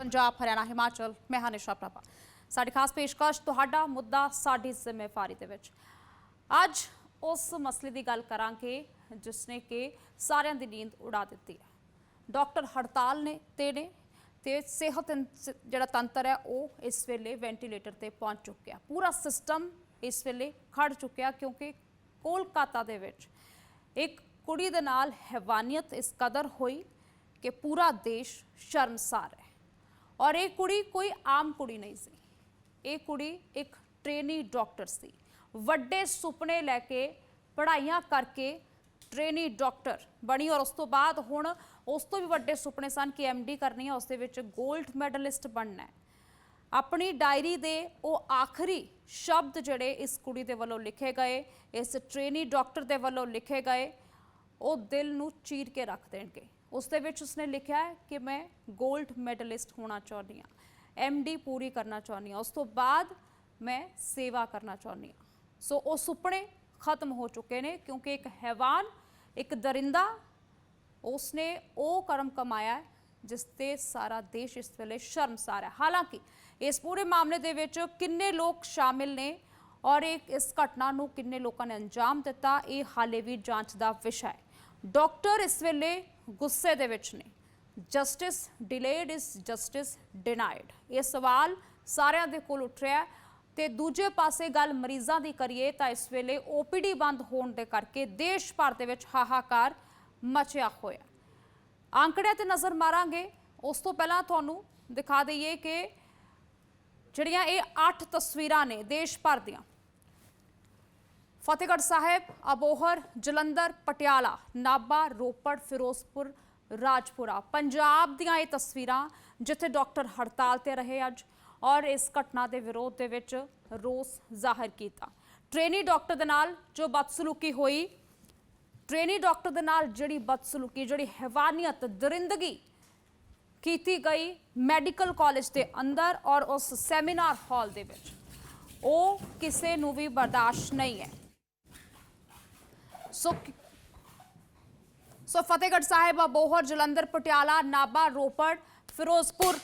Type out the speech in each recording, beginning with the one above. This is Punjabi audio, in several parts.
ਪੰਜਾਬ, ਹਰਿਆਣਾ, ਹਿਮਾਚਲ, ਮੈਂ ਹਾਂ ਪ੍ਰਭਾ। ਸਾਡੀ ਖਾਸ ਪੇਸ਼ਕਸ਼, ਤੁਹਾਡਾ ਮੁੱਦਾ ਸਾਡੀ ਜ਼ਿੰਮੇਵਾਰੀ ਦੇ ਵਿੱਚ। ਅੱਜ ਉਸ ਮਸਲੇ ਦੀ ਗੱਲ ਕਰਾਂਗੇ ਜਿਸ ਨੇ ਕਿ ਸਾਰਿਆਂ ਦੀ ਨੀਂਦ ਉਡਾ ਦਿੱਤੀ ਹੈ। ਡਾਕਟਰ ਹੜਤਾਲ ਨੇ ਤੇ ਨੇ ਤੇ ਸਿਹਤ ਜਿਹੜਾ ਤੰਤਰ ਹੈ, ਉਹ ਇਸ ਵੇਲੇ ਵੈਂਟੀਲੇਟਰ ਤੇ ਪਹੁੰਚ ਚੁੱਕਿਆ। ਪੂਰਾ ਸਿਸਟਮ ਇਸ ਵੇਲੇ ਖੜ ਚੁੱਕਿਆ ਕਿਉਂਕਿ ਕੋਲਕਾਤਾ ਦੇ ਵਿੱਚ ਇੱਕ ਕੁੜੀ ਦੇ ਨਾਲ ਹੈਵਾਨੀਅਤ ਇਸ ਕਦਰ ਹੋਈ ਕਿ ਪੂਰਾ ਦੇਸ਼ ਸ਼ਰਮਸਾਰ ਹੈ। ਔਰ ਇਹ ਕੁੜੀ ਕੋਈ ਆਮ ਕੁੜੀ ਨਹੀਂ ਸੀ। ਇਹ ਕੁੜੀ ਇੱਕ ਟ੍ਰੇਨੀ ਡਾਕਟਰ ਸੀ। ਵੱਡੇ ਸੁਪਨੇ ਲੈ ਕੇ ਪੜ੍ਹਾਈਆਂ ਕਰਕੇ ਟ੍ਰੇਨੀ ਡਾਕਟਰ ਬਣੀ ਔਰ ਉਸ ਤੋਂ ਬਾਅਦ ਹੁਣ ਉਸ ਤੋਂ ਵੀ ਵੱਡੇ ਸੁਪਨੇ ਸਨ ਕਿ ਐਮਡੀ ਕਰਨੀ ਹੈ, ਉਸ ਦੇ ਵਿੱਚ 골ਡ ਮੈਡਲਿਸਟ ਬਣਨਾ ਹੈ। ਆਪਣੀ ਡਾਇਰੀ ਦੇ ਉਹ ਆਖਰੀ ਸ਼ਬਦ ਜਿਹੜੇ ਇਸ ਕੁੜੀ ਦੇ ਵੱਲੋਂ ਲਿਖੇ ਗਏ, ਇਸ ਟ੍ਰੇਨੀ ਡਾਕਟਰ ਦੇ ਵੱਲੋਂ ਲਿਖੇ ਗਏ, ਉਹ ਦਿਲ ਨੂੰ ਚੀਰ ਕੇ ਰੱਖ ਦੇਣਗੇ। ਉਸ ਦੇ ਵਿੱਚ ਉਸਨੇ ਲਿਖਿਆ ਹੈ ਕਿ ਮੈਂ 골ਡ ਮੈਡਲਿਸਟ ਹੋਣਾ ਚਾਹੁੰਦੀ ਹਾਂ ਐਮਡੀ ਪੂਰੀ ਕਰਨਾ ਚਾਹੁੰਦੀ ਹਾਂ, ਉਸ ਤੋਂ ਬਾਅਦ ਮੈਂ ਸੇਵਾ ਕਰਨਾ ਚਾਹੁੰਦੀ ਹਾਂ। ਸੋ ਉਹ ਸੁਪਨੇ ਖਤਮ ਹੋ ਚੁੱਕੇ ਨੇ ਕਿਉਂਕਿ ਇੱਕ ਹੈਵਾਨ, ਇੱਕ ਦਰਿੰਦਾ, ਉਸਨੇ ਉਹ ਕਰਮ ਕਮਾਇਆ ਜਿਸ ਤੇ ਸਾਰਾ ਦੇਸ਼ ਇਸ ਵੇਲੇ ਸ਼ਰਮਸਾਰ ਹੈ। ਹਾਲਾਂਕਿ, ਇਸ ਪੂਰੇ ਮਾਮਲੇ ਦੇ ਵਿੱਚ ਕਿੰਨੇ ਲੋਕ ਸ਼ਾਮਿਲ ਨੇ ਔਰ ਇਹ, ਇਸ ਘਟਨਾ ਨੂੰ ਕਿੰਨੇ ਲੋਕਾਂ ਨੇ ਅੰਜਾਮ ਦਿੱਤਾ, ਇਹ ਹਾਲੇ ਵੀ ਜਾਂਚ ਦਾ ਵਿਸ਼ਾ ਹੈ। ਡਾਕਟਰ ਇਸ ਵੇਲੇ ਗੁੱਸੇ ਦੇ ਵਿੱਚ ਨੇ। Justice delayed is justice denied ਇਹ ਸਵਾਲ ਸਾਰਿਆਂ ਦੇ ਕੋਲ ਉੱਠ ਰਿਹਾ ਹੈ ਤੇ ਦੂਜੇ ਪਾਸੇ ਗੱਲ ਮਰੀਜ਼ਾਂ ਦੀ ਕਰੀਏ ਤਾਂ ਇਸ ਵੇਲੇ ਓਪੀਡੀ ਬੰਦ ਹੋਣ ਦੇ ਕਰਕੇ ਦੇਸ਼ ਭਰ ਦੇ ਵਿੱਚ ਹਾਹਾਕਾਰ ਮਚਿਆ ਹੋਇਆ। ਆંકੜਿਆਂ ਤੇ ਨਜ਼ਰ ਮਾਰਾਂਗੇ। ਉਸ ਤੋਂ ਪਹਿਲਾਂ ਤੁਹਾਨੂੰ ਦਿਖਾ ਦਈਏ ਕਿ ਜਿਹੜੀਆਂ ਇਹ 8 ਤਸਵੀਰਾਂ ਨੇ ਦੇਸ਼ ਭਰ ਦੀਆਂ ਫਤਿਹਗੜ੍ਹ ਸਾਹਿਬ, ਅਬੋਹਰ, ਜਲੰਧਰ, ਪਟਿਆਲਾ, ਨਾਭਾ, ਰੋਪੜ, ਫਿਰੋਜ਼ਪੁਰ, ਰਾਜਪੁਰਾ। ਪੰਜਾਬ ਦੀਆਂ ਇਹ ਤਸਵੀਰਾਂ ਜਿੱਥੇ ਡਾਕਟਰ ਹੜਤਾਲ ਤੇ ਰਹੇ ਅੱਜ ਔਰ ਇਸ ਘਟਨਾ ਦੇ ਵਿਰੋਧ ਦੇ ਵਿੱਚ ਰੋਸ ਜ਼ਾਹਰ ਕੀਤਾ। ਟ੍ਰੇਨੀ ਡਾਕਟਰ ਦੇ ਨਾਲ ਜੋ ਬਦਸਲੂਕੀ ਹੋਈ, ਟ੍ਰੇਨੀ ਡਾਕਟਰ ਦੇ ਨਾਲ ਜਿਹੜੀ ਬਦਸਲੂਕੀ, ਜਿਹੜੀ ਹੈਵਾਨੀਅਤ, ਦਰਿੰਦਗੀ ਕੀਤੀ ਗਈ ਮੈਡੀਕਲ ਕਾਲਜ ਦੇ ਅੰਦਰ ਔਰ ਉਸ ਸੈਮੀਨਾਰ ਹਾਲ ਦੇ ਵਿੱਚ। ਉਹ ਕਿਸੇ ਨੂੰ ਵੀ ਬਰਦਾਸ਼ਤ ਨਹੀਂ ਹੈ। ਸੋ ਸੋ ਫਤਿਹਗੜ੍ਹ ਸਾਹਿਬ ਅਬੋਹਰ ਜਲੰਧਰ, ਪਟਿਆਲਾ, ਨਾਭਾ, ਰੋਪੜ, ਫਿਰੋਜ਼ਪੁਰ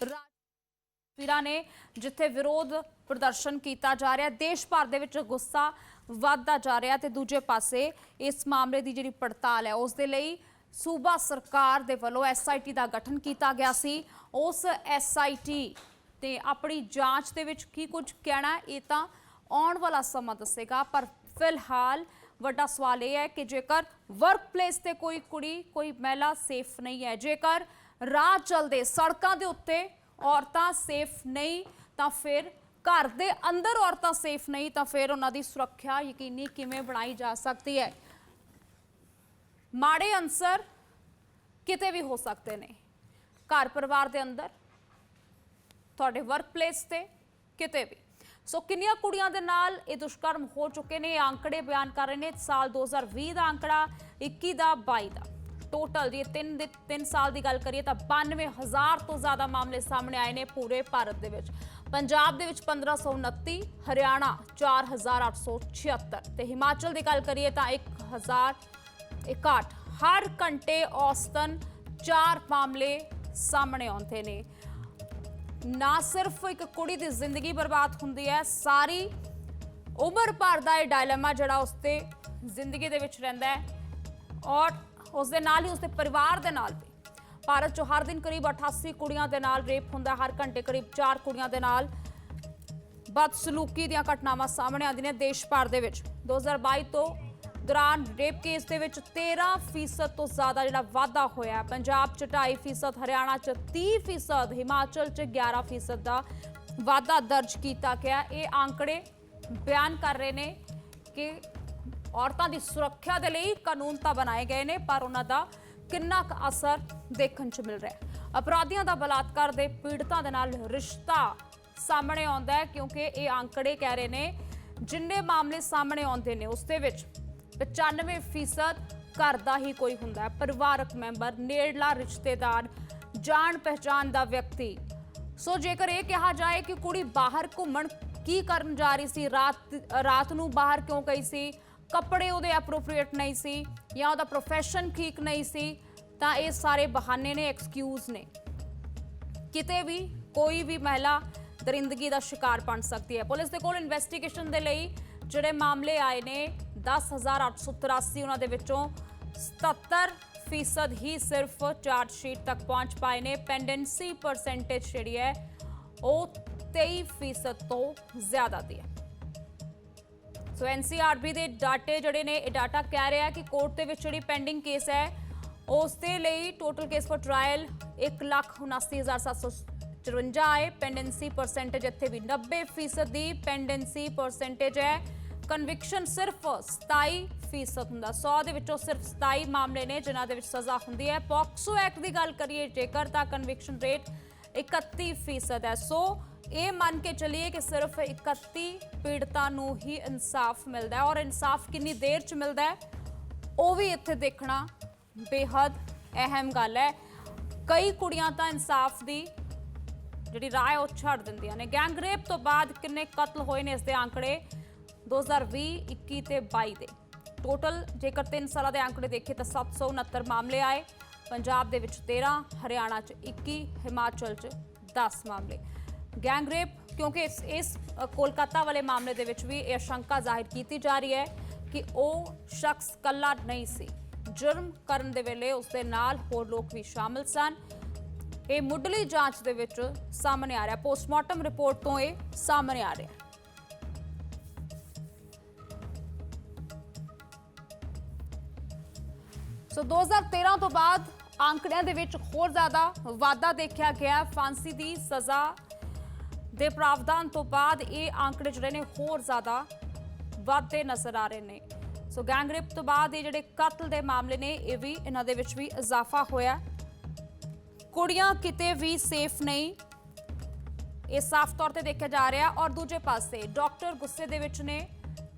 ਤਸਵੀਰਾਂ ਨੇ ਜਿੱਥੇ ਵਿਰੋਧ ਪ੍ਰਦਰਸ਼ਨ ਕੀਤਾ ਜਾ ਰਿਹਾ। ਦੇਸ਼ ਭਰ ਦੇ ਵਿੱਚ ਗੁੱਸਾ ਵੱਧਦਾ ਜਾ ਰਿਹਾ ਤੇ ਦੂਜੇ ਪਾਸੇ ਇਸ ਮਾਮਲੇ ਦੀ ਜਿਹੜੀ ਪੜਤਾਲ ਹੈ, ਉਸ ਦੇ ਲਈ ਸੂਬਾ ਸਰਕਾਰ ਦੇ ਵੱਲੋਂ ਐਸਆਈਟੀ ਦਾ ਗਠਨ ਕੀਤਾ ਗਿਆ ਸੀ। ਉਸ ਐਸਆਈਟੀ ਤੇ ਆਪਣੀ ਜਾਂਚ ਦੇ ਵਿੱਚ ਕੀ ਕੁਝ ਕਹਿਣਾ, ਇਹ ਤਾਂ ਆਉਣ ਵਾਲਾ ਸਮਾਂ ਦੱਸੇਗਾ, ਪਰ ਫਿਲਹਾਲ ਵੱਡਾ ਸਵਾਲ ਇਹ ਹੈ ਕਿ ਜੇਕਰ ਵਰਕਪਲੇਸ ਤੇ ਕੋਈ ਕੁੜੀ, ਕੋਈ ਮਹਿਲਾ ਸੇਫ ਨਹੀਂ ਹੈ, ਜੇਕਰ ਰਾਹ ਚੱਲਦੇ ਸੜਕਾਂ ਦੇ ਉੱਤੇ ਔਰਤਾਂ ਸੇਫ ਨਹੀਂ, ਤਾਂ ਫਿਰ ਘਰ ਦੇ ਅੰਦਰ ਔਰਤਾਂ ਸੇਫ ਨਹੀਂ, ਤਾਂ ਫਿਰ ਉਹਨਾਂ ਦੀ ਸੁਰੱਖਿਆ ਯਕੀਨੀ ਕਿਵੇਂ ਬਣਾਈ ਜਾ ਸਕਦੀ ਹੈ? ਮਾੜੇ ਅਨਸਰ ਕਿਤੇ ਵੀ ਹੋ ਸਕਦੇ ਨੇ। ਘਰ ਪਰਿਵਾਰ ਦੇ ਅੰਦਰ, ਤੁਹਾਡੇ ਵਰਕਪਲੇਸ ਤੇ ਕਿਤੇ ਵੀ। ਸੋ ਕਿੰਨੀਆਂ ਕੁੜੀਆਂ ਦੇ ਨਾਲ ਇਹ ਦੁਸ਼ਕਰਮ ਹੋ ਚੁੱਕੇ ਨੇ? ਇਹ ਆંકੜੇ ਬਿਆਨ ਕਰ ਰਹੇ ਨੇ ਸਾਲ 2020 ਦਾ ਆંકੜਾ 21 ਦਾ 22 ਦਾ। ਟੋਟਲ ਜੇ 3 ਦੇ 3 ਸਾਲ ਦੀ ਗੱਲ ਕਰੀਏ ਤਾਂ 92000 ਤੋਂ ਜ਼ਿਆਦਾ ਮਾਮਲੇ ਸਾਹਮਣੇ ਆਏ ਨੇ ਪੂਰੇ ਭਾਰਤ ਦੇ ਵਿੱਚ। ਪੰਜਾਬ ਦੇ ਵਿੱਚ 1529 ਹਰਿਆਣਾ 4876 ਤੇ ਹਿਮਾਚਲ ਦੀ ਗੱਲ ਕਰੀਏ ਤਾਂ 1061 ਹਰ ਘੰਟੇ ਔਸਤਨ 4 ਮਾਮਲੇ ਸਾਹਮਣੇ ਆਉਂਦੇ ਨੇ। ਨਾ ਸਿਰਫ ਇੱਕ ਕੁੜੀ ਦੀ ਜ਼ਿੰਦਗੀ ਬਰਬਾਦ ਹੁੰਦੀ ਹੈ, ਸਾਰੀ ਉਮਰ ਭਰ ਦਾ ਇਹ ਡਾਇਲਮਾ ਜਿਹੜਾ ਉਸਤੇ ਜ਼ਿੰਦਗੀ ਦੇ ਵਿੱਚ ਰਹਿੰਦਾ ਹੈ ਔਰ ਉਸ ਦੇ ਨਾਲ ਹੀ ਉਸਦੇ ਪਰਿਵਾਰ ਦੇ ਨਾਲ ਵੀ। ਭਾਰਤ 'ਚ ਹਰ ਦਿਨ ਕਰੀਬ 88 ਕੁੜੀਆਂ ਦੇ ਨਾਲ ਰੇਪ ਹੁੰਦਾ, ਹਰ ਘੰਟੇ ਕਰੀਬ 4 ਕੁੜੀਆਂ ਦੇ ਨਾਲ ਬਦਸਲੂਕੀ ਦੀਆਂ ਘਟਨਾਵਾਂ ਸਾਹਮਣੇ ਆਉਂਦੀਆਂ ਨੇ ਦੇਸ਼ ਭਰ ਦੇ ਵਿੱਚ। 2022 ਤੋਂ ਦੌਰਾਨ ਰੇਪ ਕੇਸ ਦੇ ਵਿੱਚ 13% ਤੋਂ ਜ਼ਿਆਦਾ ਜਿਹੜਾ ਵਾਧਾ ਹੋਇਆ ਪੰਜਾਬ 'ਚ 2.5% ਹਰਿਆਣਾ 'ਚ 30% ਹਿਮਾਚਲ 'ਚ 11% ਦਾ ਵਾਧਾ ਦਰਜ ਕੀਤਾ ਗਿਆ ਇਹ ਆંકੜੇ ਬਿਆਨ ਕਰ ਰਹੇ ਨੇ ਕਿ ਔਰਤਾਂ ਦੀ ਸੁਰੱਖਿਆ ਦੇ ਲਈ ਕਾਨੂੰਨ ਤਾਂ ਬਣਾਏ ਗਏ ਨੇ, ਪਰ ਉਹਨਾਂ ਦਾ ਕਿੰਨਾ ਕੁ ਅਸਰ ਦੇਖਣ 'ਚ ਮਿਲ ਰਿਹਾ ਹੈ। ਅਪਰਾਧੀਆਂ ਦਾ ਬਲਾਤਕਾਰ ਦੇ ਪੀੜਤਾਂ ਦੇ ਨਾਲ ਰਿਸ਼ਤਾ ਸਾਹਮਣੇ ਆਉਂਦਾ ਹੈ, ਕਿਉਂਕਿ ਇਹ ਆંકੜੇ ਕਹਿ ਰਹੇ ਨੇ, ਜਿੰਨੇ ਮਾਮਲੇ ਸਾਹਮਣੇ ਆਉਂਦੇ ਨੇ, ਉਸ ਦੇ ਵਿੱਚ 95% ਘਰ ਦਾ ਹੀ ਕੋਈ ਹੁੰਦਾ ਹੈ। ਪਰਿਵਾਰਕ ਮੈਂਬਰ, ਨੇੜਲਾ ਰਿਸ਼ਤੇਦਾਰ, ਜਾਣ ਪਹਿਚਾਨ ਦਾ ਵਿਅਕਤੀ। ਸੋ ਜੇਕਰ ਇਹ ਕਿਹਾ ਜਾਏ ਕਿ ਕੁੜੀ ਬਾਹਰ ਘੁੰਮਣ ਕੀ ਕਰਨ ਜਾ ਰਹੀ ਸੀ, ਰਾਤ ਰਾਤ ਨੂੰ ਬਾਹਰ ਕਿਉਂ ਗਈ ਸੀ, ਕੱਪੜੇ ਉਹਦੇ ਐਪਰੋਪ੍ਰੀਏਟ ਨਹੀਂ ਸੀ ਜਾਂ ਉਹਦਾ ਪ੍ਰੋਫੈਸ਼ਨ ਠੀਕ ਨਹੀਂ ਸੀ, ਤਾਂ ਇਹ ਸਾਰੇ ਬਹਾਨੇ ਨੇ ਐਕਸਕਿਊਜ਼ ਨੇ। ਕਿਤੇ ਵੀ ਕੋਈ ਵੀ ਮਹਿਲਾ ਦਰਿੰਦਗੀ ਦਾ ਸ਼ਿਕਾਰ ਬਣ ਸਕਦੀ ਹੈ। ਪੁਲਿਸ ਦੇ ਕੋਲ ਇਨਵੈਸਟੀਗੇਸ਼ਨ ਦੇ ਲਈ ਜਿਹੜੇ ਮਾਮਲੇ ਆਏ ਨੇ 10883 ਉਹਨਾਂ ਦੇ ਵਿੱਚੋਂ 77 ਫੀਸਦ ਹੀ ਸਿਰਫ ਚਾਰਜ ਸ਼ੀਟ ਤੱਕ ਪਹੁੰਚ ਪਾਏ ਨੇ। ਪੈਂਡੈਂਸੀ ਪਰਸੈਂਟੇਜ ਜਿਹੜੀ ਹੈ, ਉਹ 23 ਫੀਸਦ ਤੋਂ ਜ਼ਿਆਦਾ ਦੀ ਹੈ। ਸੋ ਐਨਸੀਆਰਬੀ ਦੇ ਡਾਟੇ ਜਿਹੜੇ ਨੇ, ਇਹ ਡਾਟਾ ਕਹਿ ਰਿਹਾ ਕਿ ਕੋਰਟ ਦੇ ਵਿੱਚ ਜਿਹੜੀ ਪੈਂਡਿੰਗ ਕੇਸ ਹੈ, ਉਸ ਦੇ ਲਈ ਟੋਟਲ ਕੇਸ ਫॉर ਟ੍ਰਾਇਲ 179754 ਆਏ। ਪੈਂਡੈਂਸੀ ਪਰਸੈਂਟੇਜ ਇੱਥੇ ਵੀ 90% ਦੀ ਪੈਂਡੈਂਸੀ ਪਰਸੈਂਟੇਜ ਹੈ। ਕਨਵਿਕਸ਼ਨ ਸਿਰਫ 27% ਹੁੰਦਾ। 100 ਦੇ ਵਿੱਚੋਂ ਸਿਰਫ 27 ਮਾਮਲੇ ਨੇ ਜਿਨ੍ਹਾਂ ਦੇ ਵਿੱਚ ਸਜ਼ਾ ਹੁੰਦੀ ਹੈ। ਪੋਕਸੋ ਐਕਟ ਦੀ ਗੱਲ ਕਰੀਏ, ਜੇਕਰ ਤਾਂ ਕਨਵਿਕਸ਼ਨ ਰੇਟ 31% ਹੈ। ਸੋ ਇਹ ਮੰਨ ਕੇ ਚੱਲੀਏ ਕਿ ਸਿਰਫ 31 ਪੀੜਤਾਂ ਨੂੰ ਹੀ ਇਨਸਾਫ ਮਿਲਦਾ ਹੈ ਔਰ ਇਨਸਾਫ ਕਿੰਨੀ ਦੇਰ ਚ ਮਿਲਦਾ ਹੈ, ਉਹ ਵੀ ਇੱਥੇ ਦੇਖਣਾ ਬੇਹੱਦ ਅਹਿਮ ਗੱਲ ਹੈ। ਕਈ ਕੁੜੀਆਂ ਤਾਂ ਇਨਸਾਫ ਦੀ ਜਿਹੜੀ ਰਾਏ ਉਹ ਛੱਡ ਦਿੰਦੀਆਂ ਨੇ। ਗੈਂਗ ਰੇਪ ਤੋਂ ਬਾਅਦ ਕਿੰਨੇ ਕਤਲ ਹੋਏ ਨੇ ਇਸ ਦੇ ਆંકੜੇ 2020 21 ਤੇ 22 ਦੇ। ਟੋਟਲ ਜੇਕਰ 3 ਸਾਲਾਂ ਦੇ ਅੰਕੜੇ ਦੇਖੇ ਤਾਂ 769 ਮਾਮਲੇ ਆਏ। ਪੰਜਾਬ ਦੇ ਵਿੱਚ 13 ਹਰਿਆਣਾ 'ਚ 21 ਹਿਮਾਚਲ 'ਚ 10 ਮਾਮਲੇ। ਗੈਂਗ ਰੇਪ ਕਿਉਂਕਿ ਇਸ ਇਸ ਕੋਲਕਾਤਾ ਵਾਲੇ ਮਾਮਲੇ ਦੇ ਵਿੱਚ ਵੀ ਇਹ ਸ਼ੰਕਾ ਜ਼ਾਹਿਰ ਕੀਤੀ ਜਾ ਰਹੀ ਹੈ ਕਿ ਉਹ ਸ਼ਖਸ ਕੱਲਾ ਨਹੀਂ ਸੀ। ਜੁਰਮ ਕਰਨ ਦੇ ਵੇਲੇ ਉਸ ਦੇ ਨਾਲ ਹੋਰ ਲੋਕ ਵੀ ਸ਼ਾਮਲ ਸਨ। ਇਹ ਮੁੱਢਲੀ ਜਾਂਚ ਦੇ ਵਿੱਚ ਸਾਹਮਣੇ ਆ ਰਿਹਾ। ਪੋਸਟਮਾਰਟਮ ਰਿਪੋਰਟ ਤੋਂ ਇਹ ਸਾਹਮਣੇ ਆ ਰਿਹਾ। ਸੋ 2013 ਤੋਂ ਬਾਅਦ ਆંકੜਿਆਂ ਦੇ ਵਿੱਚ ਹੋਰ ਜ਼ਿਆਦਾ ਵਾਧਾ ਦੇਖਿਆ ਗਿਆ ਫਾਂਸੀ ਦੀ ਸਜ਼ਾ ਦੇ ਪ੍ਰਾਵਧਾਨ ਤੋਂ ਬਾਅਦ ਇਹ ਆંકੜੇ ਜਿਹੜੇ ਨੇ ਹੋਰ ਜ਼ਿਆਦਾ ਵਧਦੇ ਨਜ਼ਰ ਆ ਰਹੇ ਨੇ। ਸੋ ਗੈਂਗ ਰੇਪ ਤੋਂ ਬਾਅਦ ਇਹ ਜਿਹੜੇ ਕਤਲ ਦੇ ਮਾਮਲੇ ਨੇ, ਇਹ ਵੀ ਇਹਨਾਂ ਦੇ ਵਿੱਚ ਵੀ ਇਜ਼ਾਫਾ ਹੋਇਆ ਕੁੜੀਆਂ ਕਿਤੇ ਵੀ ਸੇਫ ਨਹੀਂ। ਇਹ ਸਾਫ਼ ਤੌਰ ਤੇ ਦੇਖਿਆ ਜਾ ਰਿਹਾ। ਔਰ ਦੂਜੇ ਪਾਸੇ, ਡਾਕਟਰ ਗੁੱਸੇ ਦੇ ਵਿੱਚ ਨੇ।